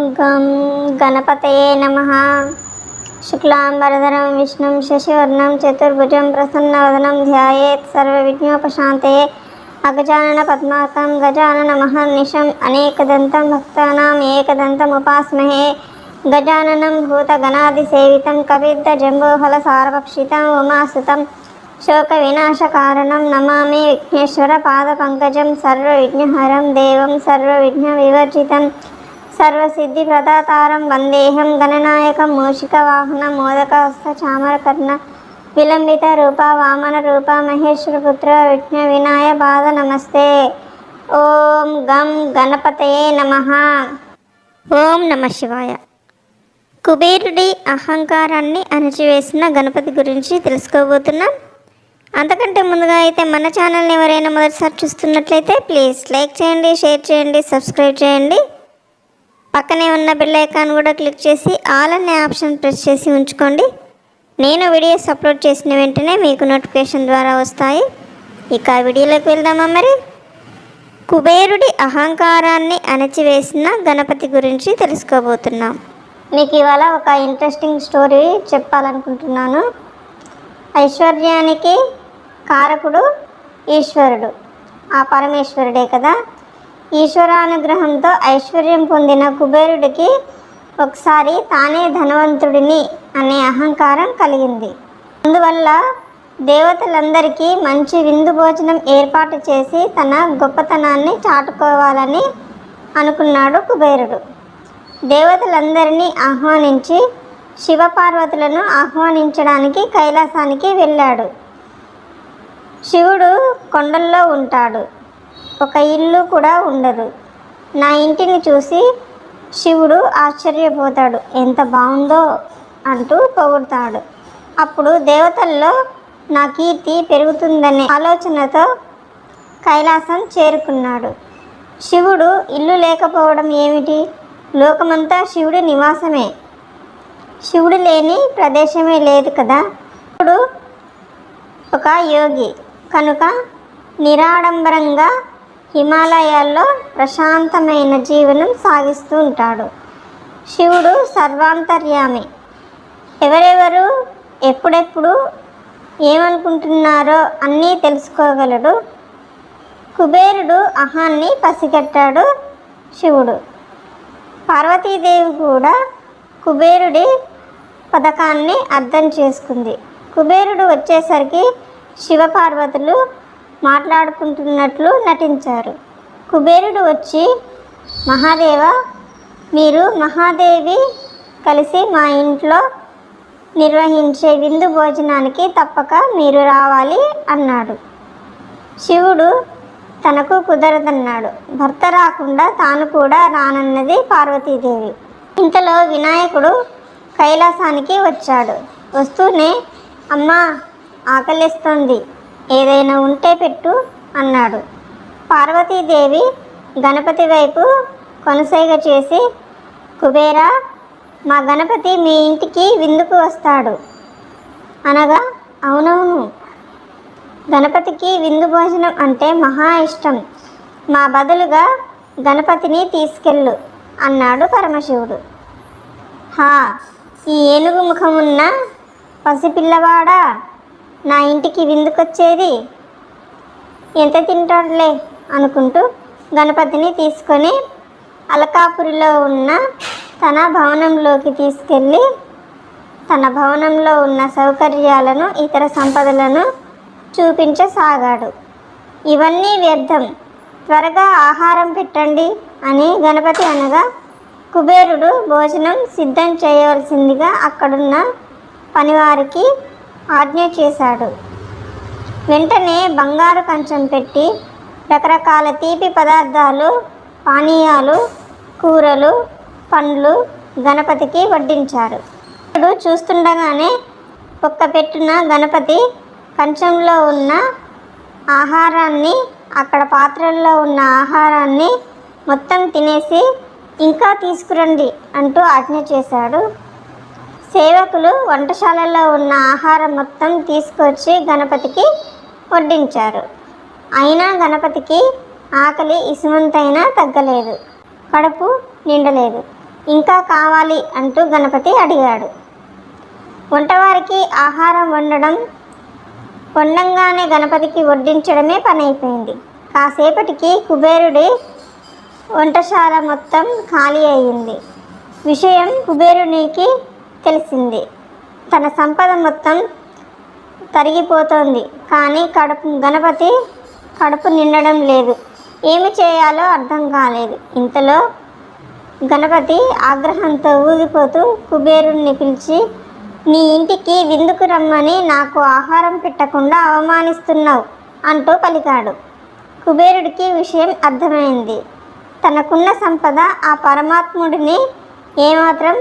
గం గణపతయే నమ. శుక్లాంబరధరం విష్ణుం శశివర్ణం చతుర్భుజం ప్రసన్నవదనం ధ్యాయేత్ సర్వవిఘ్నోపశాంతయే. అగజానన పద్మాకం గజానన మహర్నిశం అనేకదంతం భక్తానాం ఏకదంతం ఉపాస్మహే. గజాననం భూతగణాదిసేవితం కవిద్ద జంబోఫల సారభక్షితం ఉమాసుతం శోక వినాశకారణం నమామి విఘ్నేశ్వర పాదపంకజం సర్వవిఘ్నహరం దేవం సర్వవిఘ్న వివర్జితం సర్వసిద్ధి ప్రదాతారం వందేహం గణనాయకం మూషిక వాహన మోదకహస్త చామరకర్ణ విలంబిత రూప వామన రూప మహేశ్వర పుత్ర విఘ్న వినాయ పాద నమస్తే. ఓం గం గణపతయే నమ. ఓం నమ శివాయ. కుబేరుడి అహంకారాన్ని అణచివేసిన గణపతి గురించి తెలుసుకోబోతున్నాం. అంతకంటే ముందుగా అయితే మన ఛానల్ని ఎవరైనా మొదటిసారి చూస్తున్నట్లయితే ప్లీజ్ లైక్ చేయండి షేర్ చేయండి సబ్స్క్రైబ్ చేయండి. పక్కనే ఉన్న బెల్ ఐకాన్ కూడా క్లిక్ చేసి ఆల్ అనే ఆప్షన్ ప్రెస్ చేసి ఉంచుకోండి. నేను వీడియోస్ అప్లోడ్ చేసిన వెంటనే మీకు నోటిఫికేషన్ ద్వారా వస్తాయి. ఇక ఆ వీడియోలోకి వెళ్దామా మరి? కుబేరుడి అహంకారాన్ని అణచివేసిన గణపతి గురించి తెలుసుకోబోతున్నాం. మీకు ఇవాళ ఒక ఇంట్రెస్టింగ్ స్టోరీ చెప్పాలనుకుంటున్నాను. ఐశ్వర్యానికి కారకుడు ఈశ్వరుడు. ఆ పరమేశ్వరుడే కదా? ఈశ్వరానుగ్రహంతో ఐశ్వర్యం పొందిన కుబేరుడికి ఒకసారి తానే ధనవంతుడిని అనే అహంకారం కలిగింది. అందువల్ల దేవతలందరికీ మంచి విందు భోజనం ఏర్పాటు చేసి తన గొప్పతనాన్ని చాటుకోవాలని అనుకున్నాడు కుబేరుడు. దేవతలందరినీ ఆహ్వానించి శివపార్వతులను ఆహ్వానించడానికి కైలాసానికి వెళ్ళాడు. శివుడు కొండల్లో ఉంటాడు. ఒక ఇల్లు కూడా ఉండదు. నా ఇంటిని చూసి శివుడు ఆశ్చర్యపోతాడు. ఎంత బాగుందో అంటూ పొగుడతాడు. అప్పుడు దేవతల్లో నా కీర్తి పెరుగుతుందనే ఆలోచనతో కైలాసం చేరుకున్నాడు. శివుడు ఇల్లు లేకపోవడం ఏమిటి? లోకమంతా శివుడి నివాసమే. శివుడు లేని ప్రదేశమే లేదు కదా? శివుడు ఒక యోగి. కనుక నిరాడంబరంగా హిమాలయాల్లో ప్రశాంతమైన జీవనం సాగిస్తూ ఉంటాడు. శివుడు సర్వాంతర్యామి. ఎవరెవరు ఎప్పుడెప్పుడు ఏమనుకుంటున్నారో అన్నీ తెలుసుకోగలడు. కుబేరుడు అహాన్ని పసిగట్టాడు శివుడు. పార్వతీదేవి కూడా కుబేరుడి పథకాన్ని అర్థం చేసుకుంది. కుబేరుడు వచ్చేసరికి శివపార్వతులు మాట్లాడుకుంటున్నట్లు నటించారు. కుబేరుడు వచ్చి మహాదేవ మీరు మహాదేవి కలిసి మా ఇంట్లో నిర్వహించే విందు భోజనానికి తప్పక మీరు రావాలి అన్నాడు. శివుడు తనకు కుదరదన్నాడు. భర్త రాకుండా తాను కూడా రానన్నది పార్వతీదేవి. ఇంతలో వినాయకుడు కైలాసానికి వచ్చాడు. వస్తూనే అమ్మ ఆకలిస్తోంది. ఏదైనా ఉంటే పెట్టు అన్నాడు. పార్వతీదేవి గణపతి వైపు కొనసాగ చేసి కుబేరా మా గణపతి మీ ఇంటికి విందుకు వస్తాడు. అనగా అవునవును గణపతికి విందు భోజనం అంటే మహా ఇష్టం. మా బదులుగా గణపతిని తీసుకెళ్ళు అన్నాడు పరమశివుడు. హా ఈ ఏనుగు ముఖమున్న పసిపిల్లవాడా? నా ఇంటికి విందుకొచ్చేది? ఎంత తింటాడులే అనుకుంటూ గణపతిని తీసుకొని అలకాపురిలో ఉన్న తన భవనంలోకి తీసుకెళ్ళి తన భవనంలో ఉన్న సౌకర్యాలను ఇతర సంపదలను చూపించసాగాడు. ఇవన్నీ వ్యర్థం. త్వరగా ఆహారం పెట్టండి అని గణపతి అనగా కుబేరుడు భోజనం సిద్ధం చేయవలసిందిగా అక్కడున్న పనివారికి ఆజ్ఞ చేశాడు. వెంటనే బంగారు కంచం పెట్టి రకరకాల తీపి పదార్థాలు పానీయాలు కూరలు పండ్లు గణపతికి వడ్డించారు. ఇప్పుడు చూస్తుండగానే ఒక్క పెట్టున గణపతి కంచంలో ఉన్న ఆహారాన్ని అక్కడ పాత్రల్లో ఉన్న ఆహారాన్ని మొత్తం తినేసి ఇంకా తీసుకురండి అంటూ ఆజ్ఞ చేశాడు. సేవకులు వంటశాలలో ఉన్న ఆహారం మొత్తం తీసుకొచ్చి గణపతికి వడ్డించారు. అయినా గణపతికి ఆకలి ఇసుమంతైనా తగ్గలేదు. కడుపు నిండలేదు. ఇంకా కావాలి అంటూ గణపతి అడిగాడు. వంటవారికి ఆహారం వండడం వండంగానే గణపతికి వడ్డించడమే పని అయిపోయింది కాసేపటికి కుబేరుడి వంటశాల మొత్తం ఖాళీ అయింది విషయం కుబేరునికి తెలిసింది. తన సంపద మొత్తం తరిగిపోతోంది. కానీ కడుపు గణపతి కడుపు నిండడం లేదు. ఏమి చేయాలో అర్థం కాలేదు. ఇంతలో గణపతి ఆగ్రహంతో ఊగిపోతూ కుబేరుణ్ణి పిలిచి నీ ఇంటికి విందుకు రమ్మని నాకు ఆహారం పెట్టకుండా అవమానిస్తున్నావు అంటూ పలికాడు. కుబేరుడికి విషయం అర్థమైంది. తనకున్న సంపద ఆ పరమాత్ముడిని ఏమాత్రం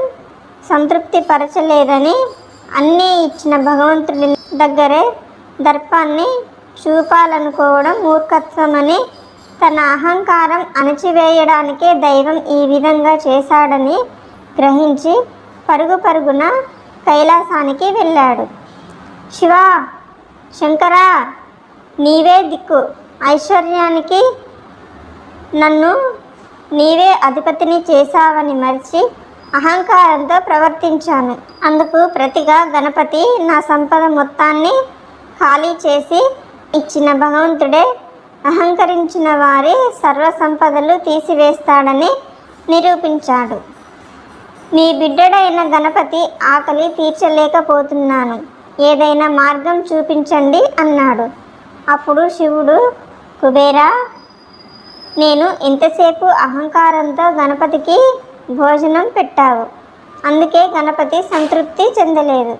సంతృప్తిపరచలేదని అన్నీ ఇచ్చిన భగవంతుడి దగ్గరే దర్పాన్ని చూపాలనుకోవడం మూర్ఖత్వమని తన అహంకారం అణచివేయడానికే దైవం ఈ విధంగా చేశాడని గ్రహించి పరుగు పరుగున కైలాసానికి వెళ్ళాడు. శివ శంకరా నీవే దిక్కు. ఐశ్వర్యానికి నన్ను నీవే అధిపతిని చేశావని మరిచి అహంకారంతో ప్రవర్తించాను. అందుకు ప్రతిగా గణపతి నా సంపద మొత్తాన్ని ఖాళీ చేసి ఇచ్చిన భగవంతుడే అహంకరించిన వారి సర్వ సంపదలు తీసివేస్తాడని నిరూపించాడు. మీ బిడ్డడైన గణపతి ఆకలి తీర్చలేకపోతున్నాను. ఏదైనా మార్గం చూపించండి అన్నాడు. అప్పుడు శివుడు కుబేరా నేను ఇంతసేపు అహంకారంతో గణపతికి భోజనం పెట్టావు. అందుకే గణపతి సంతృప్తి చెందలేదు.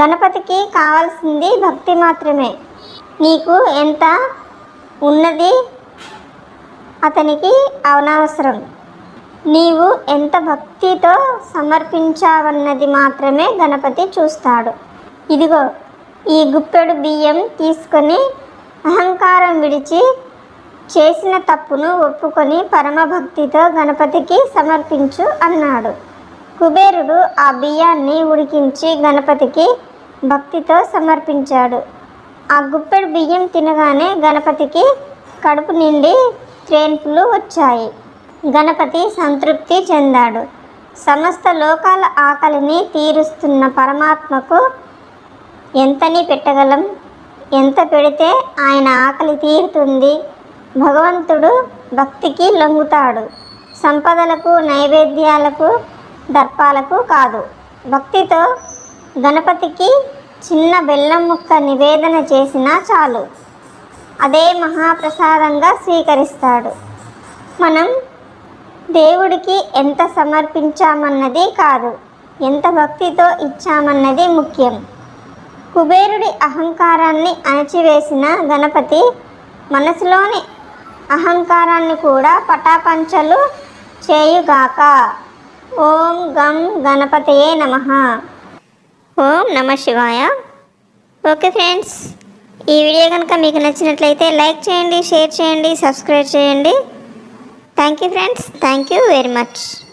గణపతికి కావాల్సింది భక్తి మాత్రమే. నీకు ఎంత ఉన్నది అతనికి అనవసరం నీవు ఎంత భక్తితో సమర్పించావన్నది మాత్రమే గణపతి చూస్తాడు. ఇదిగో ఈ గుప్పెడు బియ్యం తీసుకొని అహంకారం విడిచి చేసిన తప్పును ఒప్పుకొని పరమభక్తితో గణపతికి సమర్పించు అన్నాడు. కుబేరుడు ఆ బియ్యాన్ని ఉడికించి గణపతికి భక్తితో సమర్పించాడు. ఆ గుప్పెడు బియ్యం తినగానే గణపతికి కడుపు నిండి త్రేన్పులు వచ్చాయి. గణపతి సంతృప్తి చెందాడు. సమస్త లోకాల ఆకలిని తీరుస్తున్న పరమాత్మకు ఎంతని పెట్టగలం? ఎంత పెడితే ఆయన ఆకలి తీరుతుంది? భగవంతుడు భక్తికి లొంగుతాడు. సంపదలకు నైవేద్యాలకు దర్పాలకు కాదు. భక్తితో గణపతికి చిన్న బెల్లం ముక్క నివేదన చేసినా చాలు. అదే మహాప్రసాదంగా స్వీకరిస్తాడు. మనం దేవుడికి ఎంత సమర్పించామన్నది కాదు ఎంత భక్తితో ఇచ్చామన్నది ముఖ్యం. కుబేరుడి అహంకారాన్ని అణచివేసిన గణపతి మనసులోని అహంకారాన్ని కూడా పటాపంచలు చేయుగాక. ఓం గం గణపతయే నమ. ఓం నమ శివాయ. ఓకే ఫ్రెండ్స్ ఈ వీడియో కనుక మీకు నచ్చినట్లయితే లైక్ చేయండి షేర్ చేయండి సబ్స్క్రైబ్ చేయండి. Thank you friends thank you very much.